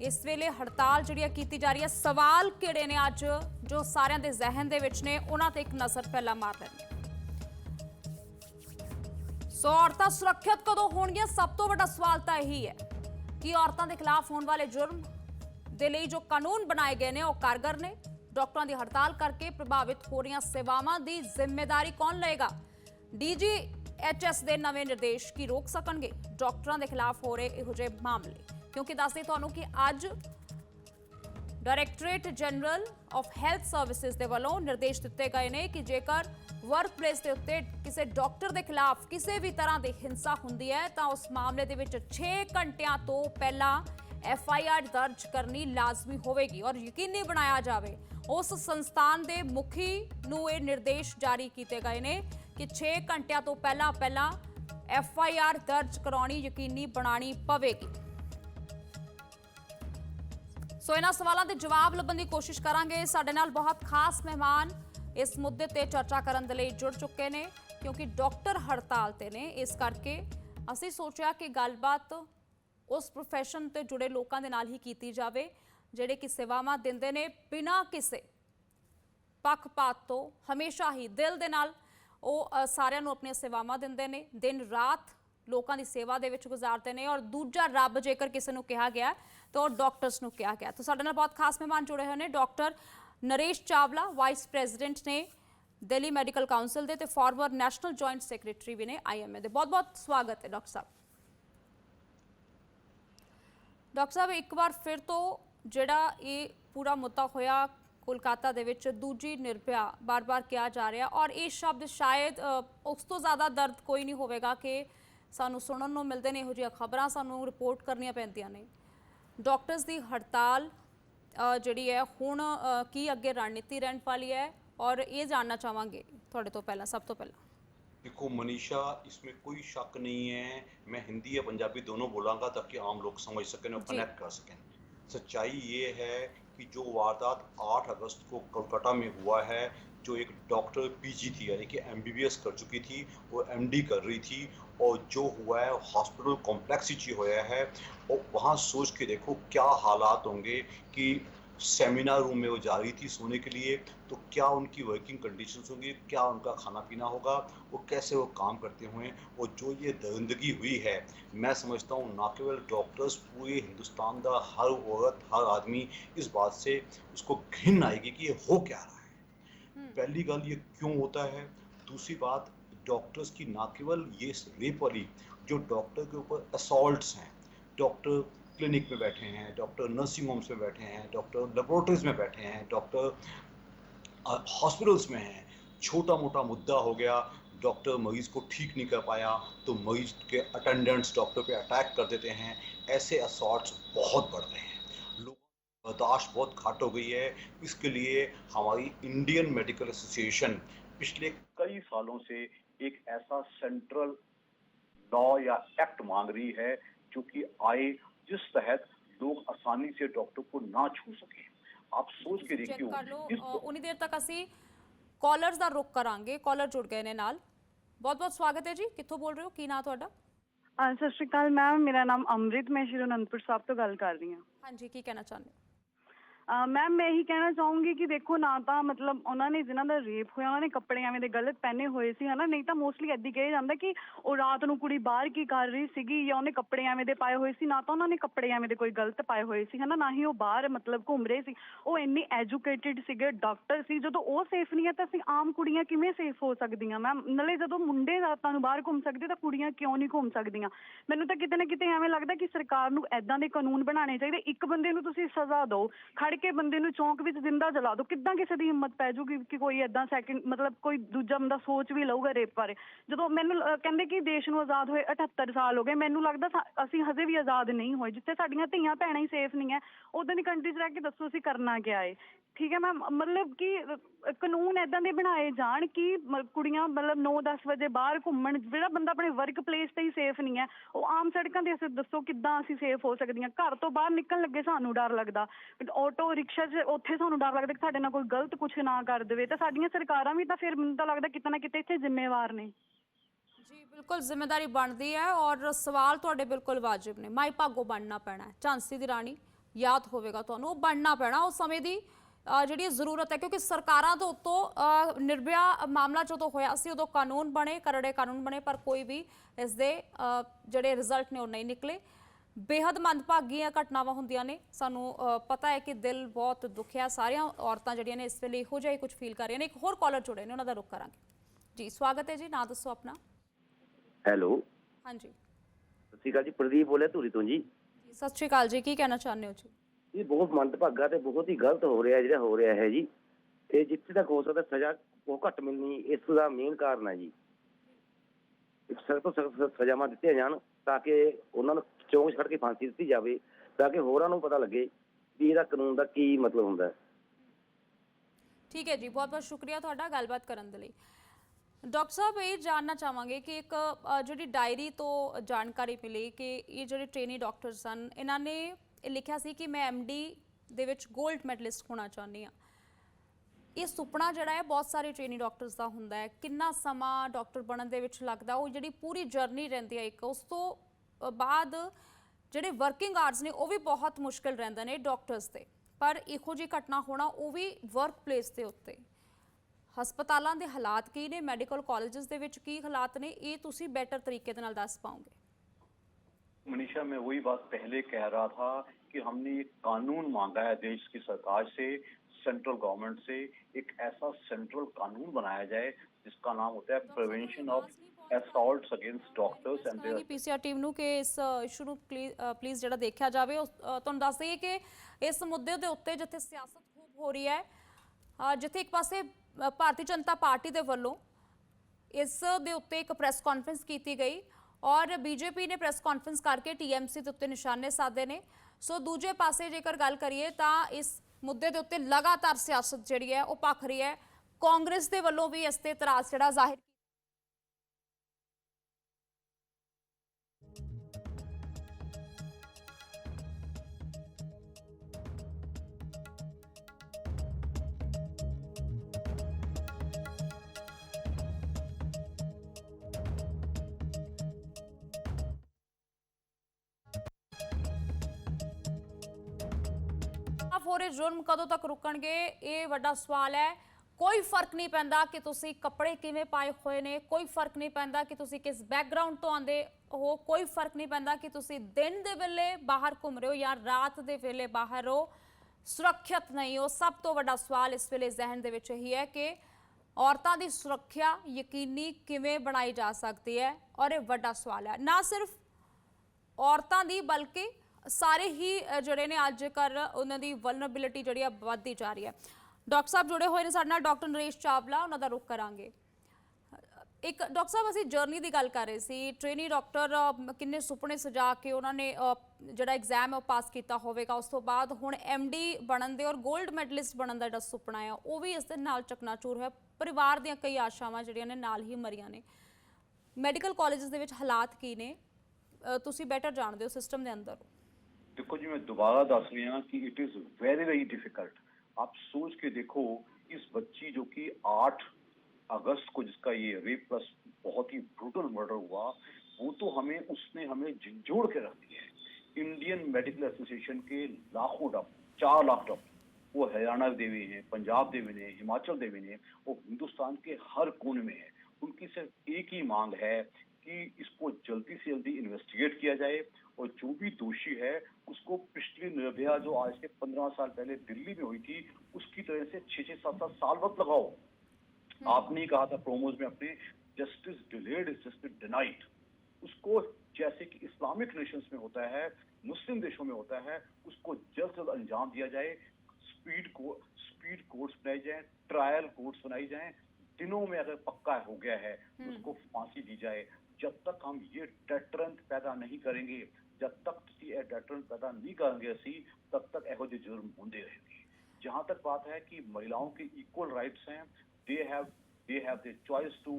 ਇਸ ਵੇਲੇ ਹੜਤਾਲ ਜਿਹੜੀ ਆ ਕੀਤੀ ਜਾ ਰਹੀ ਹੈ ਸਵਾਲ ਕਿਹੜੇ ਨੇ ਅੱਜ ਜੋ ਸਾਰਿਆਂ ਦੇ ਜ਼ਿਹਨ ਦੇ ਵਿੱਚ ਨੇ, ਉਹਨਾਂ ਤੇ ਇੱਕ ਨਜ਼ਰ ਪਹਿਲਾਂ ਮਾਰ ਲੈਂਦੇ ਸੋ ਔਰਤਾਂ ਸੁਰੱਖਿਅਤ ਕਦੋਂ ਹੋਣਗੀਆਂ? ਸਭ ਤੋਂ ਵੱਡਾ ਸਵਾਲ ਤਾਂ ਇਹੀ ਹੈ ਕਿ ਔਰਤਾਂ ਦੇ ਖਿਲਾਫ ਹੋਣ ਵਾਲੇ ਜੁਰਮ ਦੇ ਲਈ ਜੋ ਕਾਨੂੰਨ ਬਣਾਏ ਗਏ ਨੇ, ਉਹ ਕਾਰਗਰ ਨੇ। ਡਾਕਟਰਾਂ ਦੀ ਹੜਤਾਲ ਕਰਕੇ ਪ੍ਰਭਾਵਿਤ ਹੋ ਰਹੀਆਂ ਸੇਵਾਵਾਂ ਦੀ ਜ਼ਿੰਮੇਵਾਰੀ ਕੌਣ ਲਏਗਾ? ਡੀਜੀ ਐਚਐਸ ਦੇ ਨਵੇਂ ਨਿਰਦੇਸ਼ ਕੀ ਰੋਕ ਸਕਣਗੇ? ਡਾਕਟਰਾਂ ਦੇ ਖਿਲਾਫ ਹੋ ਰਹੇ ਇਹੋ ਜਿਹੇ ਮਾਮਲੇ। ਕਿਉਂਕਿ ਦੱਸਦੇ ਤੁਹਾਨੂੰ ਕਿ ਅੱਜ directorate general of health services ਦੇ ਵੱਲੋਂ ਨਿਰਦੇਸ਼ ਦਿੱਤੇ ਗਏ ਨੇ ਕਿ ਜੇਕਰ ਵਰਕਪਲੇਸ ਦੇ ਉੱਤੇ ਕਿਸੇ ਡਾਕਟਰ ਦੇ ਖਿਲਾਫ ਕਿਸੇ ਵੀ ਤਰ੍ਹਾਂ ਦੀ ਹਿੰਸਾ ਹੁੰਦੀ ਹੈ, ਤਾਂ ਉਸ ਮਾਮਲੇ ਦੇ ਵਿੱਚ 6 ਘੰਟਿਆਂ ਤੋਂ ਪਹਿਲਾਂ ਐਫ ਆਈ ਆਰ ਦਰਜ ਕਰਨੀ ਲਾਜ਼ਮੀ ਹੋਵੇਗੀ ਔਰ ਯਕੀਨੀ ਬਣਾਇਆ ਜਾਵੇ, ਉਸ ਸੰਸਥਾਨ ਦੇ ਮੁਖੀ ਨੂੰ ਇਹ ਨਿਰਦੇਸ਼ ਜਾਰੀ ਕੀਤੇ ਗਏ ਨੇ ਕਿ 6 ਘੰਟਿਆਂ ਤੋਂ ਪਹਿਲਾਂ ਪਹਿਲਾਂ ਐਫ ਆਈ ਆਰ ਦਰਜ ਕਰਾਉਣੀ ਯਕੀਨੀ ਬਣਾਣੀ ਪਵੇਗੀ। ਸੋ ਇਹਨਾਂ ਸਵਾਲਾਂ ਦੇ ਜਵਾਬ ਲੱਭਣ ਦੀ ਕੋਸ਼ਿਸ਼ ਕਰਾਂਗੇ। ਸਾਡੇ ਨਾਲ ਬਹੁਤ ਖਾਸ ਮਹਿਮਾਨ ਇਸ ਮੁੱਦੇ ਤੇ ਚਰਚਾ ਕਰਨ ਦੇ ਲਈ ਜੁੜ ਚੁੱਕੇ ਨੇ ਕਿਉਂਕਿ ਡਾਕਟਰ ਹੜਤਾਲ ਤੇ ਨੇ। ਇਸ ਕਰਕੇ ਅਸੀਂ ਸੋਚਿਆ ਕਿ ਗੱਲਬਾਤ ਉਸ profession ਤੇ ਜੁੜੇ ਲੋਕਾਂ ਦੇ ਨਾਲ ਹੀ ਕੀਤੀ ਜਾਵੇ ਜਿਹੜੇ ਕਿ ਸੇਵਾਵਾਂ ਦਿੰਦੇ ਨੇ ਬਿਨਾਂ ਕਿਸੇ ਪੱਖਪਾਤ ਤੋਂ। ਹਮੇਸ਼ਾ ਹੀ ਦਿਲ ਦੇ ਨਾਲ ਉਹ ਅ, ਸਾਰਿਆਂ ਨੂੰ ਆਪਣੀਆਂ ਸੇਵਾਵਾਂ ਦਿੰਦੇ ਨੇ। ਦਿਨ ਰਾਤ ਲੋਕਾਂ ਦੀ ਸੇਵਾ ਦੇ ਵਿੱਚ ਗੁਜ਼ਾਰਦੇ ਨੇ ਔਰ ਦੂਜਾ ਰੱਬ ਜੇਕਰ ਕਿਸੇ ਨੂੰ ਕਿਹਾ ਗਿਆ ਤਾਂ ਉਹ ਡਾਕਟਰਸ ਨੂੰ ਕਿਹਾ ਗਿਆ। ਤਾਂ ਸਾਡੇ ਨਾਲ ਬਹੁਤ ਖਾਸ ਮਹਿਮਾਨ ਜੁੜੇ ਹੋਏ ਨੇ। Doctor Naresh Chawla vice president ਨੇ ਦਿੱਲੀ ਮੈਡੀਕਲ ਕਾਉਂਸਲ ਦੇ ਤੇ ਫਾਰਮਰ ਨੈਸ਼ਨਲ ਜੁਆਇੰਟ ਸੈਕਟਰੀ ਵੀ ਨੇ ਆਈਐਮਏ ਦੇ। ਬਹੁਤ ਬਹੁਤ ਸਵਾਗਤ ਹੈ ਡਾਕਟਰ ਸਾਹਿਬ। ਡਾਕਟਰ ਸਾਹਿਬ, ਇੱਕ ਵਾਰ ਫਿਰ ਤੋਂ ਜਿਹੜਾ ਇਹ ਪੂਰਾ ਮੁੱਦਾ ਹੋਇਆ ਕੋਲਕਾਤਾ ਦੇ ਵਿੱਚ, ਦੂਜੀ ਨਿਰਭਿਆ ਬਾਰ-ਬਾਰ ਕਿਹਾ ਜਾ ਰਿਹਾ ਔਰ ਇਹ ਸ਼ਬਦ ਸ਼ਾਇਦ ਉਸ ਤੋਂ ਜ਼ਿਆਦਾ ਦਰਦ ਕੋਈ ਨਹੀਂ ਹੋਵੇਗਾ ਕਿ ਸਾਨੂੰ ਸੁਣਨ ਨੂੰ ਮਿਲਦੇ ਨੇ, ਇਹੋ ਜਿਹੀਆਂ ਖਬਰਾਂ ਸਾਨੂੰ ਰਿਪੋਰਟ ਕਰਨੀਆਂ ਪੈਂਦੀਆਂ ਨੇ। ਡਾਕਟਰਸ ਦੀ ਹੜਤਾਲ ਅ, ਜਿਹੜੀ ਹੈ ਹੁਣ ਅ, ਕੀ ਅੱਗੇ ਰਣਨੀਤੀ ਰਹਿਣ ਵਾਲੀ ਹੈ ਔਰ ਇਹ ਜਾਨਣਾ ਚਾਹਾਂਗੇ ਤੁਹਾਡੇ ਤੋਂ ਪਹਿਲਾਂ ਸਭ ਤੋਂ ਪਹਿਲਾਂ देखो मनीषा इसमें कोई शक नहीं है मैं हिंदी या पंजाबी दोनों बोलांगा ताकि आम लोग समझ सकें और जी। कनेक्ट कर सकें सच्चाई ये है कि जो वारदात 8 अगस्त को कोलकाता में हुआ है जो एक डॉक्टर पीजी थी यानी कि एमबीबीएस कर चुकी थी वो एमडी कर रही थी और जो हुआ है हॉस्पिटल कॉम्प्लेक्स ही होया है और वहाँ सोच के देखो क्या हालात होंगे कि सेमिनार रूम में वो जा रही थी सोने के लिए तो क्या उनकी वर्किंग कंडीशंस होंगी क्या उनका खाना पीना होगा वो कैसे वो काम करते हुए और जो ये दरिंदगी हुई है मैं समझता हूँ ना केवल डॉक्टर्स पूरे हिंदुस्तान का हर औरत हर आदमी इस बात से उसको घिन आएगी कि ये हो क्या रहा है। पहली गल ये क्यों होता है? दूसरी बात डॉक्टर्स की ना केवल ये रेप वाली, जो डॉक्टर के ऊपर असॉल्ट्स हैं डॉक्टर क्लिनिक में बैठे हैं डॉक्टर नर्सिंग होम्स में बैठे हैं डॉक्टर लेबोरेटरीज में बैठे हैं डॉक्टर हॉस्पिटल्स में हैं, छोटा मोटा मुद्दा हो गया डॉक्टर मरीज़ को ठीक नहीं कर पाया तो मरीज़ के अटेंडेंट्स डॉक्टर पे अटैक कर देते हैं, ऐसे असॉल्ट्स बहुत बढ़ रहे हैं। लोगों की बर्दाश्त बहुत घाट हो गई है। इसके लिए हमारी इंडियन मेडिकल एसोसिएशन पिछले कई सालों से एक ऐसा सेंट्रल लॉ या एक्ट मांग रही है जो कि आए जिस तहत लोग आसानी से डॉक्टर को ना छू सके आप सोच के ਚੈੱਕ देखिए ਕਰ ਲਓ इस ਅ, ਉਨੀ ਦੇਰ ਤੱਕ ਅਸੀਂ ਕਾਲਰਸ ਦਾ ਰੁਕ ਕਰਾਂਗੇ ਕਾਲਰ ਜੁੜ ਗਏ ਨੇ ਨਾਲ ਬਹੁਤ ਬਹੁਤ ਸਵਾਗਤ ਹੈ ਜੀ ਕਿੱਥੋਂ ਬੋਲ ਰਹੇ ਹੋ ਕੀ ਨਾਂ ਤੁਹਾਡਾ ਹਾਂ ਸਤਿ ਸ਼੍ਰੀ ਅਕਾਲ ਮੈਮ ਮੇਰਾ ਨਾਮ ਅੰਮ੍ਰਿਤ ਮੈਂ ਸ਼੍ਰੀ ਅਨੰਦਪੁਰ ਸਾਹਿਬ ਤੋਂ ਗੱਲ ਕਰ ਰਹੀ ਹਾਂ ਹਾਂਜੀ ਕੀ ਕਹਿਣਾ ਚਾਹੁੰਦੇ ਹੋ ਅਹ ਮੈਮ ਮੈਂ ਇਹੀ ਕਹਿਣਾ ਚਾਹੂੰਗੀ ਕਿ ਦੇਖੋ, ਨਾ ਤਾਂ ਮਤਲਬ ਉਹਨਾਂ ਨੇ ਜਿਨ੍ਹਾਂ ਦਾ ਰੇਪ ਹੋਇਆ, ਉਹਨਾਂ ਨੇ ਕੱਪੜੇ ਐਵੇਂ ਦੇ ਗਲਤ ਪਹਿਨੇ ਹੋਏ ਸੀ, ਹਨਾ? ਨਹੀਂ ਤਾਂ ਮੋਸਟਲੀ ਐਦੀ ਕਿਹਾ ਜਾਂਦਾ ਕਿ ਉਹ ਰਾਤ ਨੂੰ ਕੁੜੀ ਬਾਹਰ ਕੀ ਕਰ ਰਹੀ ਸੀਗੀ ਜਾਂ ਉਹਨੇ ਕੱਪੜੇ ਐਵੇਂ ਦੇ ਪਾਏ ਹੋਏ ਸੀ, ਨਾ ਤਾਂ ਉਹਨਾਂ ਨੇ ਕੱਪੜੇ ਐਵੇਂ ਦੇ ਕੋਈ ਗਲਤ ਪਾਏ ਹੋਏ ਸੀ, ਹਨਾ? ਨਾ ਹੀ ਉਹ ਬਾਹਰ ਮਤਲਬ ਘੁੰਮ ਰਹੇ ਸੀ। ਉਹ ਇੰਨੀ ਐਜੂਕੇਟਿਡ ਸੀਗੇ ਡਾਕਟਰ ਸੀ, ਜਦੋਂ ਉਹ ਸੇਫ ਨਹੀਂ ਹੈ ਤਾਂ ਅਸੀਂ ਆਮ ਕੁੜੀਆਂ ਕਿਵੇਂ ਸੇਫ ਹੋ ਸਕਦੀਆਂ ਮੈਮ ਨਾਲੇ ਜਦੋਂ ਮੁੰਡੇ ਰਾਤਾਂ ਨੂੰ ਬਾਹਰ ਘੁੰਮ ਸਕਦੇ ਤਾਂ ਕੁੜੀਆਂ ਕਿਉਂ ਨਹੀਂ ਘੁੰਮ ਸਕਦੀਆਂ? ਮੈਨੂੰ ਤਾਂ ਕਿਤੇ ਨਾ ਕਿਤੇ ਐਵੇਂ ਲੱਗਦਾ ਕਿ ਸਰਕਾਰ ਨੂੰ ਐਦਾਂ ਦੇ ਕਾਨੂੰਨ ਬਣਾਉਣੇ ਚਾਹੀਦੇ। ਇੱਕ ਬੰਦੇ ਨੂੰ ਤੁਸੀਂ ਸਜ਼ਾ ਦਿਓ, ਖੜ ਕੇ ਬੰਦੇ ਨੂੰ ਚੌਂਕ ਵਿੱਚ ਜ਼ਿੰਦਾ ਜਲਾ ਦਿਓ ਕਿੱਦਾਂ ਕਿਸੇ ਦੀ ਹਿੰਮਤ ਪੈ ਜੂਗੀ ਕਿ ਕੋਈ ਐਦਾਂ ਸੈਕਿੰਡ ਮਤਲਬ ਕੋਈ ਦੂਜਾ ਬੰਦਾ ਸੋਚ ਵੀ ਲਊਗਾ ਰੇਪ ਬਾਰੇ। ਜਦੋਂ ਮੈਨੂੰ ਕਹਿੰਦੇ ਕਿ ਦੇਸ਼ ਨੂੰ ਆਜ਼ਾਦ ਹੋਏ 78 ਸਾਲ ਹੋ ਗਏ, ਮੈਨੂੰ ਲੱਗਦਾ ਅਸੀਂ ਹਜੇ ਵੀ ਆਜ਼ਾਦ ਨਹੀਂ ਹੋਏ, ਜਿੱਥੇ ਸਾਡੀਆਂ ਧੀਆਂ ਭੈਣਾਂ ਹੀ ਸੇਫ ਨਹੀਂ ਹੈ ਉਦਾਂ ਦੀ ਕੰਟਰੀ 'ਚ ਰਹਿ ਕੇ ਦੱਸੋ ਅਸੀਂ ਕਰਨਾ ਕਿਆ ਏ। ਠੀਕ ਹੈ ਮੈਮ ਮਤਲਬ ਕਿ ਕਾਨੂੰਨ ਐਦਾਂ ਦੇ ਬਣਾਏ ਜਾਣ ਕਿ ਕੁੜੀਆਂ ਮਤਲਬ 9-10 ਵਜੇ ਬਾਹਰ ਘੁੰਮਣ, ਜਿਹੜਾ ਬੰਦਾ ਆਪਣੇ ਵਰਕ ਪਲੇਸ ਤੇ ਹੀ ਸੇਫ ਨਹੀਂ ਹੈ, ਉਹ ਆਮ ਸੜਕਾਂ ਤੇ ਅਸੀਂ ਦੱਸੋ ਕਿੱਦਾਂ ਅਸੀਂ ਸੇਫ ਹੋ ਸਕਦੀਆਂ? ਘਰ ਤੋਂ ਬਾਹਰ ਨਿਕਲਣ ਲੱਗੇ ਸਾਨੂੰ ਡਰ ਲੱਗਦਾ। ਆਟੋ ਰਿਕਸ਼ਾ 'ਚ ਉੱਥੇ ਸਾਨੂੰ ਡਰ ਲੱਗਦਾ ਕਿ ਸਾਡੇ ਨਾਲ ਕੋਈ ਗਲਤ ਕੁਝ ਨਾ ਕਰ ਦੇਵੇ। ਤਾਂ ਸਾਡੀਆਂ ਸਰਕਾਰਾਂ ਵੀ ਤਾਂ ਫਿਰ ਮੈਨੂੰ ਤਾਂ ਲੱਗਦਾ ਕਿਤੇ ਨਾ ਕਿਤੇ ਇੱਥੇ ਜ਼ਿੰਮੇਵਾਰ ਨੇ। ਜੀ, ਬਿਲਕੁਲ ਜ਼ਿੰਮੇਵਾਰੀ ਬਣਦੀ ਹੈ ਔਰ ਸਵਾਲ ਤੁਹਾਡੇ ਬਿਲਕੁਲ ਵਾਜਿਬ ਨੇ। ਮਾਈ ਭਾਗੋ ਬਣਨਾ ਪੈਣਾ ਹੈ। ਦੀ ਰਾਣੀ, ਯਾਦ ਹੋਵੇਗਾ ਤੁਹਾਨੂੰ, ਉਹ ਬਣਨਾ ਪੈਣਾ ਉਸ ਸਮੇਂ ਦੀ ਜਿਹੜੀ ਜ਼ਰੂਰਤ ਹੈ ਕਿਉਂਕਿ ਸਰਕਾਰਾਂ ਦੇ ਉੱਤੋਂ ਅ, ਨਿਰਭਇਆ ਮਾਮਲਾ ਜਦੋਂ ਹੋਇਆ ਸੀ ਉਦੋਂ ਕਾਨੂੰਨ ਬਣੇ ਕਰੜੇ ਕਾਨੂੰਨ ਬਣੇ ਪਰ ਕੋਈ ਵੀ ਇਸ ਦੇ ਜਿਹੜੇ ਰਿਜ਼ਲਟ ਨੇ ਉਹ ਨਹੀਂ ਨਿਕਲੇ। ਬੇहद ਮੰਦਭਾਗੀਆਂ ਘਟਨਾਵਾਂ ਹੁੰਦੀਆਂ ਨੇ। ਸਾਨੂੰ ਪਤਾ ਹੈ ਕਿ ਦਿਲ ਬਹੁਤ ਦੁਖਿਆ। ਸਾਰੀਆਂ ਔਰਤਾਂ ਜਿਹੜੀਆਂ ਨੇ ਇਸ ਵੇਲੇ ਇਹੋ ਜਿਹਾ ਹੀ ਕੁਝ ਫੀਲ ਕਰ ਰਹੀਆਂ ਨੇ। ਇੱਕ ਹੋਰ ਕਾਲਰ ਜੁੜੇ ਨੇ ਉਹਨਾਂ ਦਾ ਰੁਕ ਕਰਾਂਗੇ। ਜੀ ਸਵਾਗਤ ਹੈ ਜੀ। ਨਾਂ ਦੱਸੋ ਆਪਣਾ। ਹੈਲੋ। ਹਾਂਜੀ। ਸਤਿ ਸ਼੍ਰੀ ਅਕਾਲ ਜੀ। ਪ੍ਰਦੀਪ ਬੋਲਿਆ ਧੂਰੀ ਤੋਂ ਜੀ, ਸਤਿ ਸ਼੍ਰੀ ਅਕਾਲ ਜੀ। ਕੀ ਕਹਿਣਾ ਚਾਹੁੰਦੇ ਹੋ ਜੀ? ਇਹ ਬਹੁਤ ਮੰਦਭਾਗਾ ਤੇ ਬਹੁਤ ਹੀ ਗਲਤ ਹੋ ਰਿਹਾ, ਜਿਹੜਾ ਹੋ ਰਿਹਾ ਹੈ ਜੀ। ਤੇ ਜਿੱਥੇ ਤੱਕ ਹੋ ਸਕਦਾ ਸਜ਼ਾ ਬਹੁਤ ਘੱਟ ਮਿਲਣੀ ਇਸ ਦਾ ਮੇਨ ਕਾਰਨ ਹੈ ਜੀ। ਸਖਤ ਤੋਂ ਸਖਤ ਸਜ਼ਾਵਾਂ ਦਿੱਤੀਆਂ ਜਾਣ ਤਾਂ ਕਿ ਉਹਨਾਂ ਨੂੰ ਚੌਂਕ 'ਚ ਕੇ ਫਾਂਸੀ ਦਿੱਤੀ ਜਾਵੇ, ਤਾਂ ਕਿ ਹੋਰਾਂ ਨੂੰ ਪਤਾ ਲੱਗੇ ਵੀ ਇਹਦਾ ਕਾਨੂੰਨ ਦਾ ਕੀ ਮਤਲਬ ਹੁੰਦਾ ਹੈ। ਠੀਕ ਹੈ ਜੀ, ਬਹੁਤ ਬਹੁਤ ਸ਼ੁਕਰੀਆ ਤੁਹਾਡਾ ਗੱਲਬਾਤ ਕਰਨ ਦੇ ਲਈ। ਡਾਕਟਰ ਸਾਹਿਬ, ਇਹ ਜਾਨਣਾ ਚਾਹਾਂਗੇ ਕਿ ਇੱਕ ਜਿਹੜੀ ਡਾਇਰੀ ਤੋਂ ਜਾਣਕਾਰੀ ਮਿਲੀ ਕਿ ਇਹ ਜਿਹੜੇ ਟ੍ਰੇਨੀ ਡਾਕਟਰ ਸਨ ਇਹਨਾਂ ਨੇ ਇਹ ਲਿਖਿਆ ਸੀ ਕਿ ਮੈਂ ਐਮਡੀ ਦੇ ਵਿੱਚ 골ਡ ਮੈਡਲਿਸਟ ਹੋਣਾ ਚਾਹੁੰਦੀ ਹਾਂ। ਇਹ ਸੁਪਨਾ ਜਿਹੜਾ ਹੈ, ਬਹੁਤ ਸਾਰੇ ਟ੍ਰੇਨੀ ਡਾਕਟਰਸ ਦਾ ਹੁੰਦਾ ਹੈ। ਕਿੰਨਾ ਸਮਾਂ ਡਾਕਟਰ ਬਣਨ ਦੇ ਵਿੱਚ ਲੱਗਦਾ, ਉਹ ਜਿਹੜੀ ਪੂਰੀ ਜਰਨੀ ਰਹਿੰਦੀ ਹੈ ਇੱਕ, ਉਸ ਤੋਂ ਬਾਅਦ ਜਿਹੜੇ ਵਰਕਿੰਗ ਆਵਰਸ ਨੇ, ਉਹ ਵੀ ਬਹੁਤ ਮੁਸ਼ਕਲ ਰਹਿੰਦੇ ਨੇ ਡਾਕਟਰਸ ਦੇ ਪਰ ਇਹੋ ਜਿਹੀ ਘਟਨਾ ਹੋਣਾ, ਉਹ ਵੀ ਵਰਕ ਪਲੇਸ ਦੇ ਉੱਤੇ। ਹਸਪਤਾਲਾਂ ਦੇ ਹਾਲਾਤ ਕੀ ਨੇ ਮੈਡੀਕਲ ਕਾਲਜਸ ਦੇ ਵਿੱਚ ਕੀ ਹਾਲਾਤ ਨੇ, ਇਹ ਤੁਸੀਂ ਬੈਟਰ ਤਰੀਕੇ ਦੇ ਨਾਲ ਦੱਸ ਪਾਓਗੇ। मनीषा मैं वही बात पहले कह रहा था कि हमने एक कानून मांगा है देश की सरकार से सेंट्रल गवर्नमेंट से एक ऐसा सेंट्रल कानून बनाया जाए जिसका नाम होता है prevention of assaults against doctors and their PCR team ਨੂੰ ਕਿ ਇਸ ਇਸ਼ੂ ਨੂੰ ਪਲੀਜ਼ ਜਿਹੜਾ ਦੇਖਿਆ ਜਾਵੇ ਉਸ ਅ, ਤੁਹਾਨੂੰ ਦੱਸ ਦਈਏ ਕਿ ਇਸ ਮੁੱਦੇ ਦੇ ਉੱਤੇ ਜਿੱਥੇ ਸਿਆਸਤ ਖੂਬ ਹੋ ਰਹੀ ਹੈ ਅ, ਜਿੱਥੇ ਇੱਕ ਪਾਸੇ ਅ, ਭਾਰਤੀ ਜਨਤਾ ਪਾਰਟੀ ਦੇ ਵੱਲੋਂ ਇਸ ਦੇ ਉੱਤੇ ਇੱਕ ਪ੍ਰੈਸ ਕਾਨਫਰੰਸ ਕੀਤੀ ਗਈ ਔਰ ਬੀਜੇਪੀ ਨੇ ਪ੍ਰੈਸ ਕਾਨਫਰੰਸ ਕਰਕੇ ਟੀਐਮਸੀ ਦੇ ਉੱਤੇ ਨਿਸ਼ਾਨੇ ਸਾਧੇ ਨੇ। ਸੋ ਦੂਜੇ ਪਾਸੇ ਜੇਕਰ ਗੱਲ ਕਰੀਏ ਤਾਂ ਇਸ ਮੁੱਦੇ ਦੇ ਉੱਤੇ ਲਗਾਤਾਰ ਸਿਆਸਤ ਜਿਹੜੀ ਹੈ ਉਹ ਭਖ ਰਹੀ ਹੈ। ਕਾਂਗਰਸ ਦੇ ਵੱਲੋਂ ਵੀ ਇਸ ਤੇ ਇਤਰਾਜ਼ ਜਿਹੜਾ ਜ਼ਾਹਿਰ ਹੋ ਰਹੇ ਜ਼ੁਲਮ ਕਦੋਂ ਤੱਕ ਰੁਕਣਗੇ, ਇਹ ਵੱਡਾ ਸਵਾਲ ਹੈ। ਕੋਈ ਫ਼ਰਕ ਨਹੀਂ ਪੈਂਦਾ ਕਿ ਤੁਸੀਂ ਕੱਪੜੇ ਕਿਵੇਂ ਪਾਏ ਹੋਏ ਨੇ, ਕੋਈ ਫ਼ਰਕ ਨਹੀਂ ਪੈਂਦਾ ਕਿ ਤੁਸੀਂ ਕਿਸ ਬੈਕਗ੍ਰਾਉਂਡ ਤੋਂ ਆਂਦੇ ਹੋ, ਕੋਈ ਫ਼ਰਕ ਨਹੀਂ ਪੈਂਦਾ ਕਿ ਤੁਸੀਂ ਦਿਨ ਦੇ ਵੇਲੇ ਬਾਹਰ ਘੁੰਮ ਰਹੇ ਹੋ ਜਾਂ ਰਾਤ ਦੇ ਵੇਲੇ ਬਾਹਰ ਹੋ। ਸੁਰੱਖਿਅਤ ਨਹੀਂ ਹੋ। ਸਭ ਤੋਂ ਵੱਡਾ ਸਵਾਲ ਇਸ ਵੇਲੇ ਜ਼ਿਹਨ ਦੇ ਵਿੱਚ ਇਹੀ ਹੈ ਕਿ ਔਰਤਾਂ ਦੀ ਸੁਰੱਖਿਆ ਯਕੀਨੀ ਕਿਵੇਂ ਬਣਾਈ ਜਾ ਸਕਦੀ ਹੈ ਔਰ ਇਹ ਵੱਡਾ ਸਵਾਲ ਹੈ। ਨਾ ਸਿਰਫ ਔਰਤਾਂ ਦੀ ਬਲਕਿ ਸਾਰੇ ਹੀ ਜਿਹੜੇ ਨੇ ਅੱਜ ਕਰ ਉਹਨਾਂ ਦੀ ਵਲਨਰੇਬਿਲਿਟੀ ਜਿਹੜੀ ਆ ਵੱਧਦੀ ਜਾ ਰਹੀ ਹੈ। ਡਾਕਟਰ ਸਾਹਿਬ ਜੁੜੇ ਹੋਏ ਨੇ ਸਾਡੇ ਨਾਲ, ਡਾਕਟਰ ਨਰੇਸ਼ ਚਾਵਲਾ, ਉਹਨਾਂ ਦਾ ਰੁਖ ਕਰਾਂਗੇ। ਇੱਕ, ਡਾਕਟਰ ਸਾਹਿਬ, ਅਸੀਂ ਜਰਨੀ ਦੀ ਗੱਲ ਕਰ ਰਹੇ ਸੀ। ਟ੍ਰੇਨੀ ਡਾਕਟਰ ਕਿੰਨੇ ਸੁਪਨੇ ਸਜਾ ਕੇ ਉਹਨਾਂ ਨੇ ਜਿਹੜਾ ਐਗਜ਼ਾਮ ਹੈ ਉਹ ਪਾਸ ਕੀਤਾ ਹੋਵੇਗਾ। ਉਸ ਤੋਂ ਬਾਅਦ ਹੁਣ ਡੀ ਬਣਨ ਦੇ ਔਰ 골ਡ ਮੈਡਲਿਸਟ ਬਣਨ ਦਾ ਜਿਹੜਾ ਸੁਪਨਾ ਹੈ, ਉਹ ਵੀ ਇਸ ਦੇ ਨਾਲ ਚਕਨਾਚੂਰ ਹੋਇਆ। ਪਰਿਵਾਰ ਦੀਆਂ ਕਈ ਆਸ਼ਾਵਾਂ ਜਿਹੜੀਆਂ ਨੇ ਨਾਲ ਹੀ ਮਰੀਆਂ ਨੇ। ਮੈਡੀਕਲ ਕਾਲਜਸ ਦੇ ਵਿੱਚ ਹਾਲਾਤ ਕੀ ਨੇ? ਤੁਸੀਂ ਬੈਟਰ ਜਾਣਦੇ ਹੋ ਸਿਸਟਮ ਦੇ ਅੰਦਰ। देखो जी, मैं दोबारा दस रही हूँ कि it is very very difficult आप सोच के देखो, इस बच्ची जो कि 8 अगस्त को जिसका ये रेप प्लस बहुत ही ब्रूटल मर्डर हुआ, वो तो हमें, उसने हमें झंझोड़ के रख दिया है। इंडियन मेडिकल एसोसिएशन के लाखों डॉक्टर चार लाख डॉक्टर वो हरियाणा देवी हैं, पंजाब देवी ने हिमाचल देवी ने वो हिंदुस्तान के हर कोने में है। उनकी सिर्फ़ एक ही मांग है कि इसको जल्दी से जल्दी इन्वेस्टिगेट किया जाए और जो भी दोषी है उसको पिछली निर्भया जो आज से पंद्रह साल पहले दिल्ली में हुई थी उसकी तरह से छह छह सात सात साल वक्त लगाओ। आपने कहा था प्रोमोज में अपने जस्टिस डिलेड जस्टिस डिनाइड उसको जैसे कि इस्लामिक नेशंस में होता है मुस्लिम देशों में होता है उसको जल्द से जल्द अंजाम दिया जाए। स्पीड को स्पीड कोर्ट्स बनाई जाए ट्रायल कोर्ट्स बनाई जाए। दिनों में अगर पक्का हो गया है तो उसको फांसी दी जाए। जब तक हम ये डेटरेंट पैदा नहीं करेंगे जब तक ਤੁਸੀਂ ਇਹ ਡੈਟਰੈਂਟ ਪੈਦਾ ਨਹੀਂ ਕਰਾਂਗੇ ਅਸੀਂ तब तक ਇਹੋ ਜਿਹੇ ਜੁਰਮ ਹੁੰਦੇ ਰਹਿਣਗੇ जहां तक बात है कि महिलाओं के इक्वल राइट्स हैं they have they have the choice to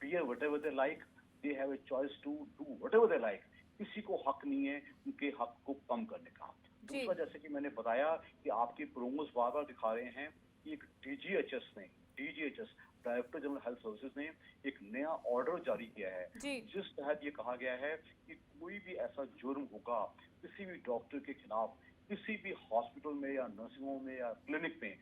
bear whatever they like they have a choice to do whatever they like किसी को हक नहीं है उनके हक को कम करने का जी। दूसरा जैसे कि मैंने बताया कि आपके प्रोमोस बार बार दिखा रहे हैं कि एक डीजीएचएस ने DGHS director general health services ने एक नया ऑर्डर जारी किया है। जिस तहत ये कहा गया है कि कोई भी ऐसा जुर्म होगा किसी भी डॉक्टर के खिलाफ किसी भी हॉस्पिटल में या नर्सिंग होम में या क्लिनिक में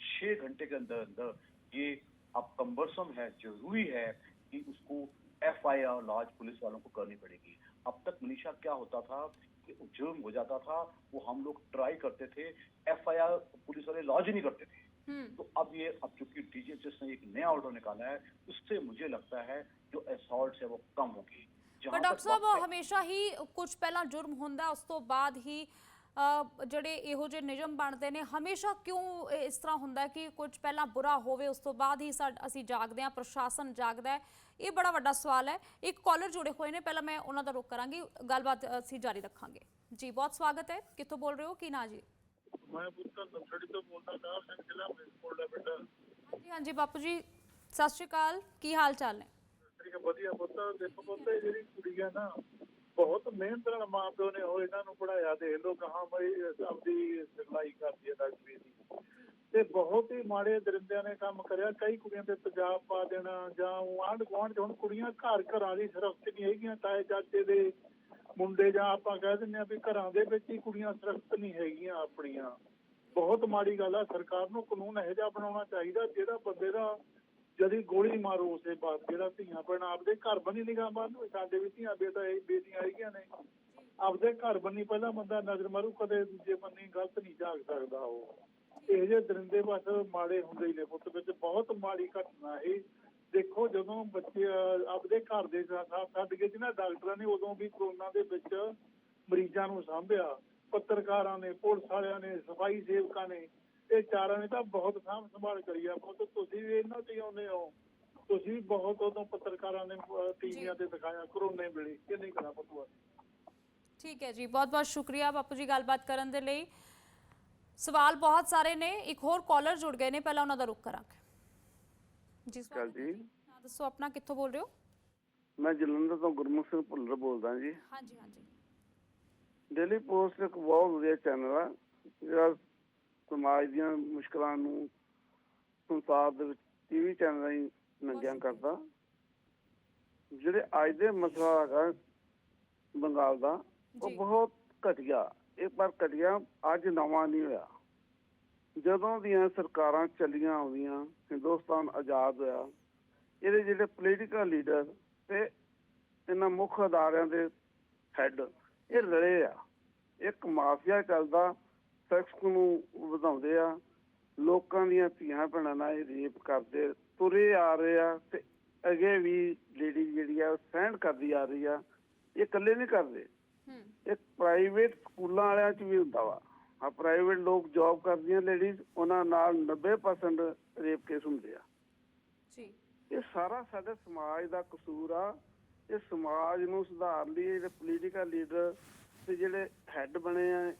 छह घंटे के अंदर अंदर ये अब कम्बरसम है ज़रूरी है कि उसको F I R lodge police वालों को करनी पड़ेगी। अब तक मनीषा क्या होता था कि जुर्म हो जाता था वो हम लोग ट्राई करते थे एफ़ आई आर पुलिस वाले लॉज ही नहीं करते थे। तो अब ये अब चूंकि डीजीएचएस ने एक नया ऑर्डर निकाला है उससे मुझे लगता है जो असॉल्ट है वो कम होगी ਪਰ जहां ਡਾਕਟਰ तक ਸਾਹਿਬ बात है- ਹਮੇਸ਼ਾ ਹੀ ਕੁਝ ਪਹਿਲਾਂ ਜੁਰਮ ਹੁੰਦਾ ਉਸ ਤੋਂ ਬਾਅਦ ਹੀ ਅ, ਜਿਹੜੇ ਇਹੋ ਜਿਹੇ ਨਿਯਮ ਬਣਦੇ ਨੇ ਹਮੇਸ਼ਾ ਕਿਉਂ ਇਹ ਇਸ ਤਰ੍ਹਾਂ ਹੁੰਦਾ ਹੈ ਕਿ ਕੁਝ ਪਹਿਲਾਂ ਬੁਰਾ ਹੋਵੇ ਉਸ ਤੋਂ ਬਾਅਦ ਹੀ ਸਾਡ- ਅਸੀਂ ਜਾਗਦੇ ਹਾਂ ਪ੍ਰਸ਼ਾਸਨ ਜਾਗਦਾ ਹੈ ਇਹ ਬੜਾ ਵੱਡਾ ਸਵਾਲ ਹੈ ਇੱਕ ਕਾਲਰ ਜੁੜੇ ਹੋਏ ਨੇ ਪਹਿਲਾਂ ਮੈਂ ਉਹਨਾਂ ਦਾ ਰੁਖ ਕਰਾਂਗੀ ਗੱਲਬਾਤ ਅਸੀਂ ਜਾਰੀ ਰੱਖਾਂਗੇ ਜੀ ਬਹੁਤ ਸਵਾਗਤ ਹੈ ਕਿੱਥੋਂ ਬੋਲ ਰਹੇ ਹੋ ਕੀ ਨਾਂ ਜੀ ਮੈਂ ਪੁੱਤਰ ਨਮਸੜੀ ਤੋਂ ਬੋਲਦਾ ਨਾਮ ਸਿੰਘ ਜ਼ਿਲ੍ਹਾ ਮਿਰਜ਼ਪੁਰ ਦਾ ਬੇਟਾ। ਹਾਂਜੀ ਹਾਂਜੀ ਬਾਪੂ ਜੀ ਸਤਿ ਸ਼੍ਰੀ ਅਕਾਲ ਕੀ ਹਾਲ ਚਾਲ ਨੇ? ਤੇਰੀ ਵਧੀਆ ਪੁੱਤਰ ਦੇਖੋ ਪੁੱਤਰ ਇਹ ਜਿਹੜੀ ਕੁੜੀ ਆ ਨਾ ਬਹੁਤ ਮਿਹਨਤ ਨਾਲ ਮਾਂ ਪਿਓ ਨੇ ਉਹ ਇਹਨਾਂ ਨੂੰ ਪੜਾਇਆ ਦੇਖ ਲੋ ਕਹਾਂ ਬਈ ਆਪਦੀ ਸਿਖਲਾਈ ਕਰਦੀ ਹੈ ਡਾਕਟਰੀ ਦੀ। ਤੇ ਬਹੁਤ ਹੀ ਮਾੜੇ ਦਰਿੰਦਿਆਂ ਨੇ ਕੰਮ ਕਰਿਆ। ਕਈ ਕੁੜੀਆਂ ਤੇ ਪੰਜਾਬ ਪਾ ਦੇਣਾ ਜਾਂ ਆਂਢ ਗੁਆਂਢ ਹੁਣ ਕੁੜੀਆਂ ਘਰ ਘਰਾਂ ਦੀ ਸੁਰੱਖਿਅਤ ਨਹੀਂ ਹੈਗੀਆਂ ਤਾਏ ਚਾਚੇ ਦੇ ਮੁੰਡੇ ਜਾਂ ਆਪਾਂ ਕਹਿ ਦਿੰਦੇ ਆ ਵੀ ਘਰਾਂ ਦੇ ਵਿੱਚ ਹੀ ਕੁੜੀਆਂ ਸੁਰੱਖਿਅਤ ਨਹੀਂ ਹੈਗੀਆਂ ਆਪਣੀਆਂ। ਬਹੁਤ ਮਾੜੀ ਗੱਲ ਆ, ਸਰਕਾਰ ਨੂੰ ਕਾਨੂੰਨ ਇਹੋ ਜਿਹਾ ਬਣਾਉਣਾ ਚਾਹੀਦਾ ਜਿਹੜਾ ਬੰਦੇ ਦਾ ਜਦੀ ਗੋਲੀ ਮਾਰੋ ਉਸੇ ਬਾਤ ਜਿਹੜਾ ਧੀਆਂ ਭੈਣਾਂ ਆਪਦੇ ਘਰ ਬਣੀ ਨਿਗਾਹ ਮਾਰਨ ਸਾਡੇ ਵੀ ਧੀਆਂ ਬੇਟਾ ਇਹ ਬੇਟੀਆਂ ਹੈਗੀਆਂ ਨੇ। ਆਪਦੇ ਘਰ ਬੰਨੀ ਪਹਿਲਾਂ ਬੰਦਾ ਨਜ਼ਰ ਮਾਰੂ, ਕਦੇ ਦੂਜੇ ਬੰਨੀ ਗਲਤ ਨਹੀਂ ਜਾਗ ਸਕਦਾ ਉਹ। ਇਹ ਜੇ ਦਰਿੰਦੇ ਬਸ ਮਾੜੇ ਹੁੰਦੇ ਹੀ ਨੇ ਪੁੱਤ ਵਿੱਚ। ਬਹੁਤ ਮਾੜੀ ਘਟਨਾ ਇਹ। ਦੇਖੋ ਜਦੋਂ ਬੱਚੇ, ਆਪਦੇ ਘਰ ਦੇ ਸਾਥ ਛੱਡ ਕੇ ਜਿਹਨਾਂ ਡਾਕਟਰਾਂ ਨੇ ਉਦੋਂ ਵੀ ਕਰੋਨਾ ਦੇ ਵਿੱਚ ਮਰੀਜ਼ਾਂ ਨੂੰ ਸਾਂਭਿਆ, ਪੱਤਰਕਾਰਾਂ ਨੇ, ਪੁਲਿਸ ਵਾਲਿਆਂ ਨੇ, ਸਫ਼ਾਈ ਸੇਵਕਾਂ ਨੇ, ਇਹ ਚਾਰਾਂ ਨੇ ਤਾਂ ਬਹੁਤ ਸਾਂਭ ਸੰਭਾਲ ਕਰੀ ਆ। ਪੁੱਤ, ਤੁਸੀਂ ਵੀ ਇਹਨਾਂ ਤੇ ਆਉਂਦੇ ਹੋ। ਤੁਸੀਂ ਬਹੁਤ ਉਦੋਂ ਪੱਤਰਕਾਰਾਂ ਨੇ ਟੀਵੀਆਂ ਤੇ ਦਿਖਾਇਆ, ਕਰੋਨੇ ਵੇਲੇ। ਕਿ ਨਹੀਂ ਕਰਾ ਪੁੱਤ ਠੀਕ ਹੈ ਜੀ ਬਹੁਤ ਬਹੁਤ ਸ਼ੁਕਰੀਆ ਬਾਪੂ ਜੀ ਗੱਲਬਾਤ ਕਰਨ ਦੇ ਲਈ। ਸਵਾਲ ਬਹੁਤ ਸਾਰੇ ਨੇ, ਇੱਕ ਹੋਰ ਕਾਲਰ ਜੁੜ ਗਏ ਨੇ, ਪਹਿਲਾਂ ਉਹਨਾਂ ਦਾ ਰੁਖ ਕਰਾਂਗੇ। ਜੀ ਸਵਾਗਤ ਹੈ ਜੀ। ਨਾਂ ਦੱਸੋ ਆਪਣਾ ਕਿੱਥੋਂ ਬੋਲ ਰਹੇ ਹੋ? ਮੈਂ ਜਲੰਧਰ ਤੋਂ ਗੁਰਮੁਖ ਸਿੰਘ ਭੁੱਲਰ ਬੋਲਦਾ ਜੀ। ਹਾਂਜੀ ਹਾਂਜੀ। ਡੇਲੀ ਪੋਸਟ ਇੱਕ ਬਹੁਤ ਵਧੀਆ ਚੈਨਲ ਆ ਜਿਹੜਾ ਸਮਾਜ ਦੀਆਂ ਮੁਸ਼ਕਲਾਂ ਨੂੰ ਸੰਸਾਰ ਦੇ ਵਿੱਚ ਟੀਵੀ ਚੈਨਲ ਰਾਹੀਂ ਨੰਗਿਆਂ ਕਰਦਾ। ਜਿਹੜੇ ਅੱਜ ਦੇ ਮਸਲਾ ਹੈਗਾ ਬੰਗਾਲ ਦਾ ਉਹ ਜੀ। ਬਹੁਤ ਘਟੀਆ ਇਹ ਪਰ ਘਟੀਆ ਅੱਜ ਨਵਾਂ ਨਹੀਂ ਹੋਇਆ। ਜਦੋਂ ਦੀਆਂ ਸਰਕਾਰਾਂ ਚੱਲੀਆਂ ਆਉਂਦੀਆਂ ਹਿੰਦੁਸਤਾਨ ਆਜ਼ਾਦ ਹੋਇਆ ਇਹਦੇ ਜਿਹੜੇ ਪੋਲੀਟੀਕਲ ਲੀਡਰ ਤੇ ਇਹਨਾਂ ਮੁੱਖ ਅਦਾਰਿਆਂ ਦੇ ਹੈੱਡ ਇਹ ਰਲੇ ਆ। ਇੱਕ ਮਾਫੀਆ ਚੱਲਦਾ ਸੈਕਸ ਨੂੰ ਵਧਾਉਂਦੇ ਆ ਲੋਕਾਂ ਦੀਆਂ ਧੀਆਂ ਭੈਣਾਂ ਨਾਲ ਇਹ ਰੇਪ ਕਰਦੇ ਤੁਰੇ ਆ ਰਹੇ ਆ ਤੇ ਅੱਗੇ ਵੀ ਲੇਡੀ ਜਿਹੜੀ ਆ ਸਹਿਣ ਕਰਦੀ ਆ ਰਹੀ ਆ ਇਹ ਇਕੱਲੇ ਨਹੀਂ ਕਰਦੇ। ਇਹ ਪ੍ਰਾਈਵੇਟ ਸਕੂਲਾਂ ਵਾਲਿਆਂ 'ਚ ਵੀ ਹੁੰਦਾ ਵਾ। ਆ ਪ੍ਰਾਈਵੇਟ ਲੋਕ ਜੌਬ ਕਰਦੀਆਂ ਲੇਡੀਜ਼ ਉਹਨਾਂ ਨਾਲ 90% ਰੇਪ ਕੇਸ ਹੁੰਦੇ ਆ। ਜੀ। ਇਹ ਸਾਰਾ ਸਾਡੇ ਸਮਾਜ ਦਾ ਕਸੂਰ ਆ। ਇਹ ਸਮਾਜ ਨੂੰ ਸੁਧਾਰਨ ਲਈ ਜਿਹੜੇ ਪੋਲੀਟੀਕਲ ਲੀਡਰ ਤੇ ਜਿਹੜੇ ਹੈੱਡ ਬਣੇ ਆ